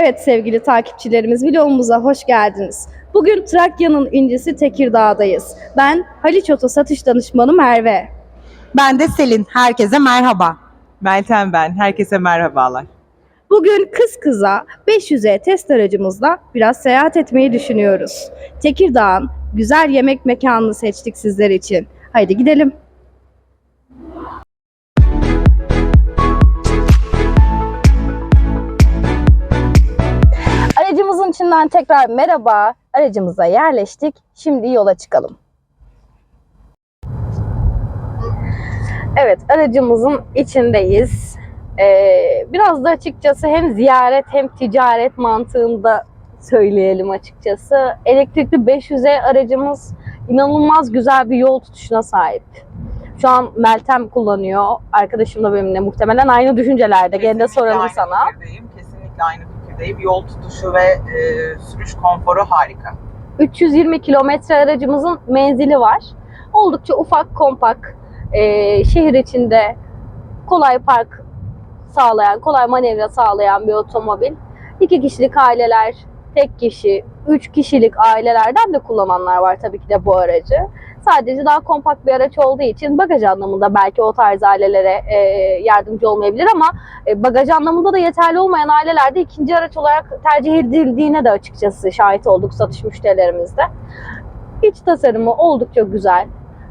Evet sevgili takipçilerimiz vlogumuza hoş geldiniz. Bugün Trakya'nın incisi Tekirdağ'dayız. Ben Haliç Oto satış danışmanı Merve. Ben de Selin. Herkese merhaba. Meltem ben. Herkese merhabalar. Bugün kız kıza 500'e test aracımızla biraz seyahat etmeyi düşünüyoruz. Tekirdağ'ın güzel yemek mekanını seçtik sizler için. Haydi gidelim. İçinden tekrar merhaba. Aracımıza yerleştik. Şimdi yola çıkalım. Evet, aracımızın içindeyiz. Ee, biraz da açıkçası hem ziyaret hem ticaret mantığında söyleyelim açıkçası. Elektrikli 500'e aracımız inanılmaz güzel bir yol tutuşuna sahip. Şu an Meltem kullanıyor. Arkadaşım da benimle muhtemelen aynı düşüncelerde. Gene soralım sana. Kesinlikle aynı fikirdeyim. Yol tutuşu ve e, sürüş konforu harika. 320 kilometre aracımızın menzili var. Oldukça ufak, kompak, e, şehir içinde kolay park sağlayan, kolay manevra sağlayan bir otomobil. İki kişilik aileler, tek kişi, üç kişilik ailelerden de kullananlar var tabii ki de bu aracı. Sadece daha kompakt bir araç olduğu için bagaj anlamında belki o tarz ailelere e, yardımcı olmayabilir ama e, bagaj anlamında da yeterli olmayan ailelerde ikinci araç olarak tercih edildiğine de açıkçası şahit olduk satış müşterilerimizde. İç tasarımı oldukça güzel.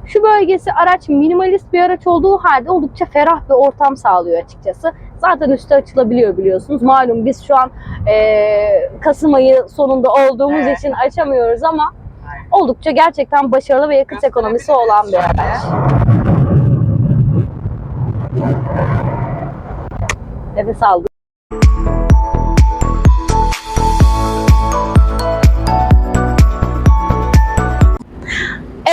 Şu bölgesi araç minimalist bir araç olduğu halde oldukça ferah bir ortam sağlıyor açıkçası. Zaten üstü açılabiliyor biliyorsunuz. Malum biz şu an e, Kasım ayı sonunda olduğumuz Evet. için açamıyoruz ama oldukça gerçekten başarılı ve yakıt ekonomisi olan bir araç. Nefes aldım.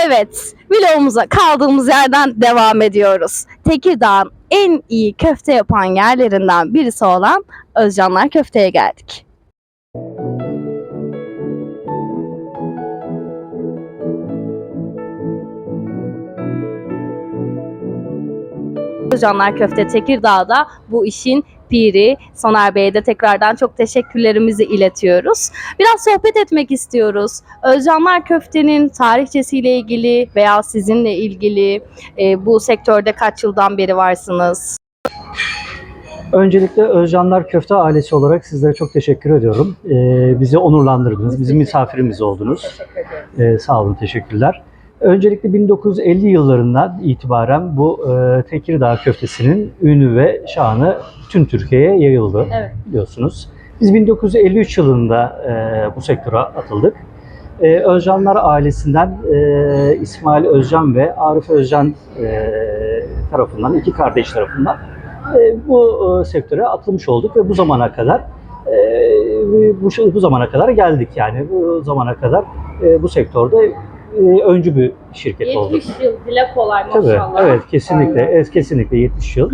Evet, vlogumuza kaldığımız yerden devam ediyoruz. Tekirdağ'ın en iyi köfte yapan yerlerinden birisi olan Özcanlar Köfte'ye geldik. Özcanlar Köfte Tekirdağ'da bu işin piri. Soner Bey'e de tekrardan çok teşekkürlerimizi iletiyoruz. Biraz sohbet etmek istiyoruz. Özcanlar Köfte'nin tarihçesiyle ilgili veya sizinle ilgili e, bu sektörde kaç yıldan beri varsınız? Öncelikle Özcanlar Köfte ailesi olarak sizlere çok teşekkür ediyorum. Ee, bizi onurlandırdınız, bizim misafirimiz oldunuz. Ee, sağ olun, teşekkürler. Öncelikle 1950 yıllarından itibaren bu e, Tekirdağ köftesinin ünü ve şanı tüm Türkiye'ye yayıldı Evet. biliyorsunuz. Biz 1953 yılında e, bu sektöre atıldık. E, Özcanlar ailesinden e, İsmail Özcan ve Arif Özcan e, tarafından, iki kardeş tarafından e, bu e, sektöre atılmış olduk ve bu zamana kadar e, bu, bu zamana kadar geldik yani bu zamana kadar e, bu sektörde e, öncü bir şirket olduk. yıl dile kolay Tabii, evet kesinlikle, evet, kesinlikle 70 yıl.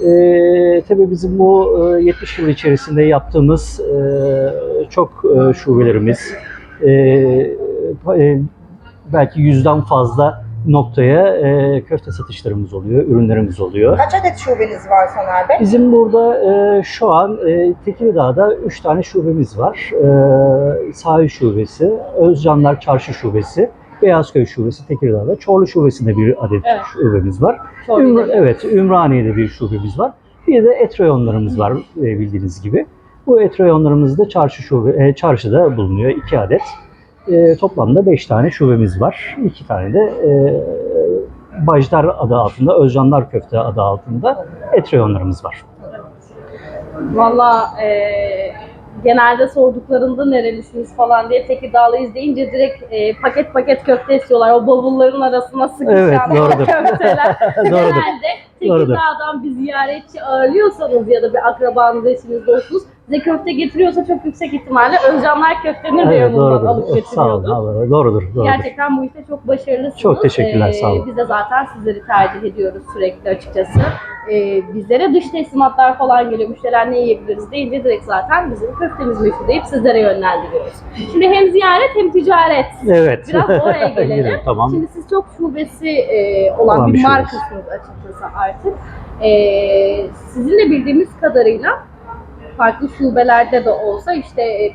Ee, tabii bizim bu e, 70 yıl içerisinde yaptığımız e, çok e, şubelerimiz, e, e, belki yüzden fazla noktaya e, köfte satışlarımız oluyor, ürünlerimiz oluyor. Kaç adet şubeniz var Soner Bey? Bizim burada e, şu an e, Tekirdağ'da 3 tane şubemiz var. E, Sahil Şubesi, Özcanlar Çarşı Şubesi, Beyazköy Şubesi Tekirdağ'da, Çorlu Şubesi'nde bir adet Evet. şubemiz var. Ümra- evet, Ümraniye'de bir şubemiz var. Bir de et reyonlarımız var e, bildiğiniz gibi. Bu et reyonlarımız da çarşı şube, e, çarşıda bulunuyor 2 adet. E, toplamda 5 tane şubemiz var. 2 tane de e, Bajdar adı altında, Özcanlar Köfte adı altında et reyonlarımız var. Valla e, genelde sorduklarında nerelisiniz falan diye Tekirdağlıyız deyince direkt e, paket paket köfte istiyorlar. O bavulların arasına sıkışan Evet, doğrudur. köfteler. Doğrudur. Genelde. Tekirdağ'dan bir ziyaretçi ağırlıyorsanız ya da bir akrabanız, eşiniz, dostunuz size köfte getiriyorsa çok yüksek ihtimalle Özcanlar köftenin Evet, reyonundan alıp doğrudur. Sağ olun. Doğrudur, doğrudur. Gerçekten bu işte çok başarılısınız. Çok teşekkürler, sağ olun. Biz de zaten sizleri tercih ediyoruz sürekli açıkçası. Ee, bizlere dış teslimatlar falan geliyor. Müşteriler ne yiyebiliriz deyince direkt zaten bizim köftemiz meşhur deyip sizlere yönlendiriyoruz. Şimdi hem ziyaret hem ticaret. Evet. Biraz oraya gelelim. Girelim, tamam. Şimdi siz çok şubesi e, olan Olan bir markasınız açıkçası artık. Ee, sizin de bildiğimiz kadarıyla farklı şubelerde de olsa işte e,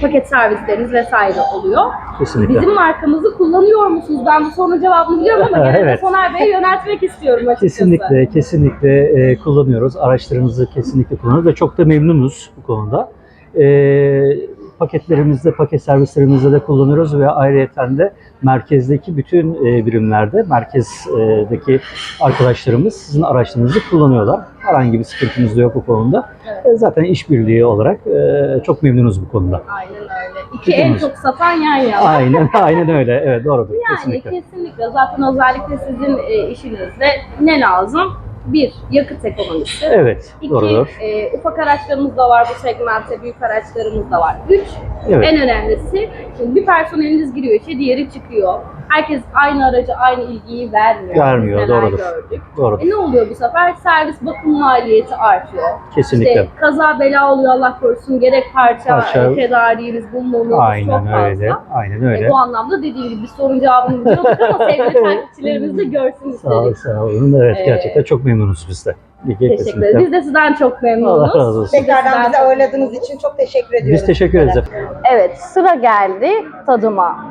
paket servisleriniz vesaire oluyor. Kesinlikle. Bizim markamızı kullanıyor musunuz? Ben bu sorunun cevabını biliyorum ama gene de Evet. Soner Bey'e yöneltmek istiyorum açıkçası. Kesinlikle, kesinlikle e, kullanıyoruz. Araçlarımızı kesinlikle kullanıyoruz ve çok da memnunuz bu konuda. E, paketlerimizde, paket servislerimizde de kullanıyoruz ve ayrıyeten de merkezdeki bütün e, birimlerde, merkezdeki arkadaşlarımız sizin araçlarınızı kullanıyorlar. Herhangi bir sıkıntımız da yok bu konuda. Evet. E, zaten işbirliği olarak e, çok memnunuz bu konuda. Aynen öyle. İki en çok satan yan yana. Aynen, aynen öyle. Evet, doğrudur. Yani kesinlikle. kesinlikle. Zaten özellikle sizin işinizde ne lazım? Bir, yakıt ekonomisi. Evet, İki, doğrudur. e, ufak araçlarımız da var bu segmentte, büyük araçlarımız da var. Üç, Evet. en önemlisi, şimdi bir personeliniz giriyor işe, diğeri çıkıyor. Herkes aynı araca aynı ilgiyi vermiyor. Vermiyor, neler doğrudur. Gördük. Doğrudur. E ne oluyor bu sefer? Servis bakım maliyeti artıyor. Kesinlikle. İşte kaza bela oluyor Allah korusun. Gerek parça, Parça- e, tedariğiniz bulmamız çok Aynen fazla. öyle. Aynen E, öyle. bu anlamda dediğim gibi bir sorun cevabını biliyorduk ama sevgili takipçilerimiz de görsün Sağ ol, istedik. sağ olun. Evet, Ee, gerçekten çok memnunuz biz de. Teşekkür kesinlikle. ederiz. Biz de sizden çok memnunuz. Allah razı olsun. Tekrardan bizi ağırladığınız için çok teşekkür ediyoruz. Biz teşekkür ederiz. Evet sıra geldi tadıma.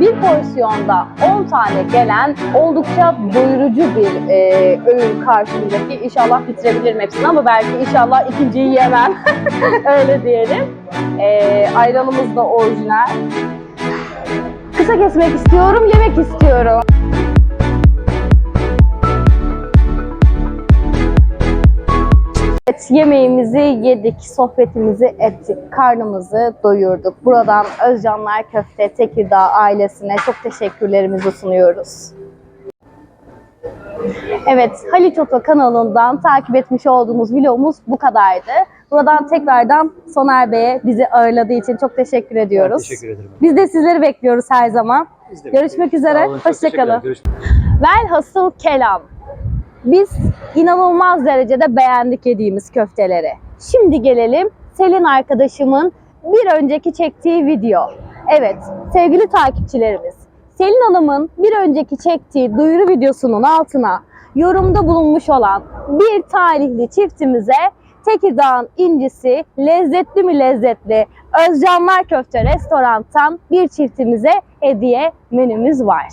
Bir porsiyonda 10 tane gelen oldukça doyurucu bir e, öğün karşımdaki. İnşallah bitirebilirim hepsini ama belki inşallah ikinciyi yemem. Öyle diyelim. E, ayranımız da orijinal. Kısa kesmek istiyorum, yemek istiyorum. Evet, yemeğimizi yedik, sohbetimizi ettik, karnımızı doyurduk. Buradan Özcanlar Köfte Tekirdağ ailesine çok teşekkürlerimizi sunuyoruz. Evet, Haliç Oto kanalından takip etmiş olduğumuz vlogumuz bu kadardı. Buradan tekrardan Soner Bey'e bizi ağırladığı için çok teşekkür ediyoruz. Teşekkür ederim. Biz de sizleri bekliyoruz her zaman. Görüşmek bekliyoruz. üzere. Sağ olun, çok Hoşça teşekkürler. kalın. Görüşmek Velhasıl kelam. Biz inanılmaz derecede beğendik yediğimiz köfteleri. Şimdi gelelim Selin arkadaşımın bir önceki çektiği video. Evet sevgili takipçilerimiz. Selin Hanım'ın bir önceki çektiği duyuru videosunun altına yorumda bulunmuş olan bir talihli çiftimize Tekirdağ'ın incisi lezzetli mi lezzetli Özcanlar Köfte Restorant'tan bir çiftimize hediye menümüz var.